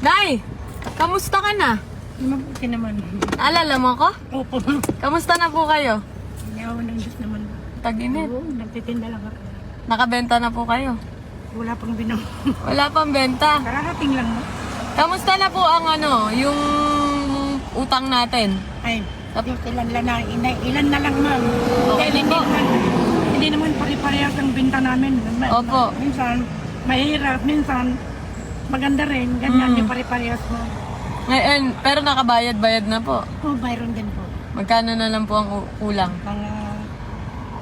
Nay, kamusta ka na? Mabuti naman. Alala mo ko? Opo. Kamusta na po kayo? Yawa ng Diyos naman. Tag-init. Oo, nagtitinda lang ako. Nakabenta na po kayo. Wala pang binang. Wala pang benta. Kararating lang mo. Kamusta na po ang ano, yung utang natin? Ay, yung ilan lang na, ilan, ilan na lang ma'am. Okay hindi naman, hindi naman pare-parehas ang binta namin. Opo. Minsan, mahirap. Minsan, maganda rin. Ganyan, Mm. yung pare-parehas mo. Ngayon, pero nakabayad-bayad na po. Oh, Byron din po. Magkano na lang po ang u- kulang? Mga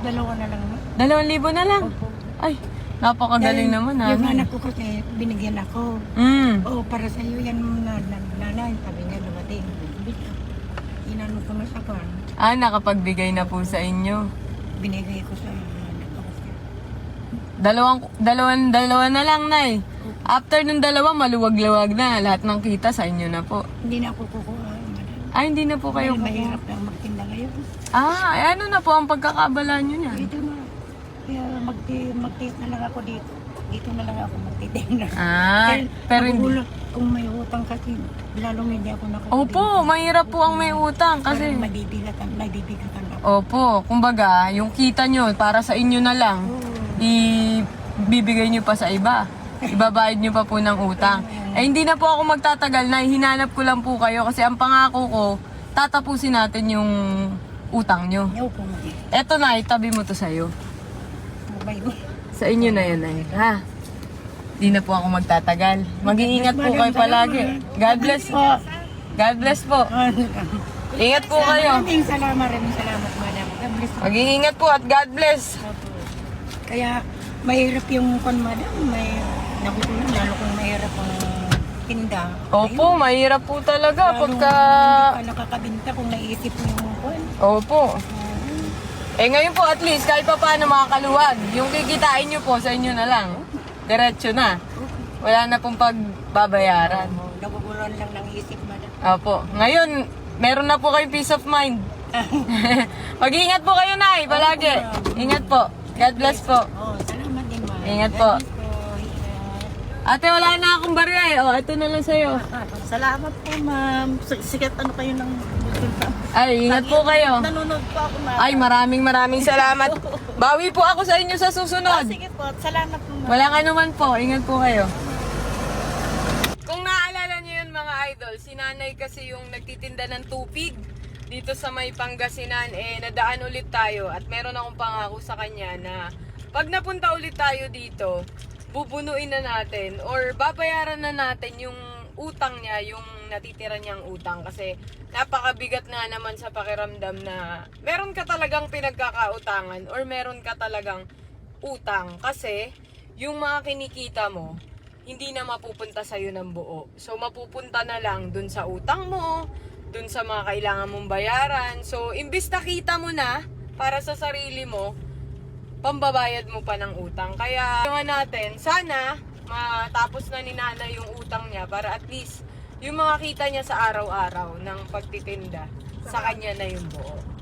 dalawa na lang. Dalawang libo na lang. Opo. Ay, napakagaling Dahil naman Yung namin. anak ko kasi, binigyan ako. Mm. Oo, para sa iyo yan na, na, nanay. Sabi niya, dumating. Inano ko na sa kan. Ah, nakapagbigay na po sa inyo. Binigay ko sa kasi. Dalawang, dalawang, dalawa na lang, Nay. After ng dalawa, maluwag-luwag na. Lahat ng kita sa inyo na po. Hindi na ako kukuha. Ah, hindi na po kayo Dahil mahirap lang magtinda ngayon. Ah, ay, ano na po ang pagkakabala nyo niyan? Dito na. Kaya magti, magtiis na lang ako dito. Dito na lang ako magtitinda. Ah, pero hindi. kung may utang kasi lalong hindi ako nakakabili. Opo, mahirap po ang may utang Kasi kasi. mabibigatan, mabibigatan ako. Opo, kumbaga, yung kita nyo para sa inyo na lang, Oo. Ibibigay nyo pa sa iba. Ibabayad nyo pa po ng utang. Eh, hindi na po ako magtatagal na, hinanap ko lang po kayo kasi ang pangako ko, tatapusin natin yung utang nyo. Ko mo. Eto na, itabi mo to sa'yo. Mabay mo. Sa inyo na yan, ay. Ha? Di na po ako magtatagal. Mag-iingat po kayo palagi. God bless po. God bless po. Ingat po kayo. Maraming salamat, maraming salamat, madam. God bless you. Mag-iingat po at God bless. Kaya mahirap yung kon madam, may nagutulan lalo kung mahirap ang tinda. Opo, mahirap po talaga Lalo pagka... hindi ka nakakabinta kung naisip mo yung kon. Opo. Eh ngayon po at least kahit pa paano makakaluwag. Yung kikitain nyo po sa inyo na lang. Diretso na. Wala na pong pagbabayaran. Nagugulan lang ng isip madam. Opo. Ngayon, meron na po kayong peace of mind. Mag-iingat po kayo, Nay, palagi. Ingat po. God bless po. Oh, salamat din ma'am. Ingat po. God bless. Ate, wala na akong barya eh. O, ito na lang sa'yo. Salamat po ma'am. S- Sikat ano kayo ng Ay, ingat po kayo. Nanonood po ako ma'am. Ay, maraming maraming salamat. Bawi po ako sa inyo sa susunod. Sige po, salamat po ma'am. Walang anuman po. Ingat po kayo. Kung naaalala niyo yun mga idol, si nanay kasi yung nagtitinda ng tupig dito sa may Pangasinan, eh nadaan ulit tayo at meron akong pangako sa kanya na pag napunta ulit tayo dito, bubunuin na natin or babayaran na natin yung utang niya, yung natitira niyang utang kasi napakabigat nga naman sa pakiramdam na meron ka talagang pinagkakautangan or meron ka talagang utang kasi yung mga kinikita mo hindi na mapupunta sa iyo ng buo. So mapupunta na lang dun sa utang mo, dun sa mga kailangan mong bayaran. So imbis na kita mo na para sa sarili mo, pambabayad mo pa ng utang. Kaya nga natin, sana matapos na ni nanay yung utang niya para at least yung mga kita niya sa araw-araw ng pagtitinda, sa kanya na yung buo.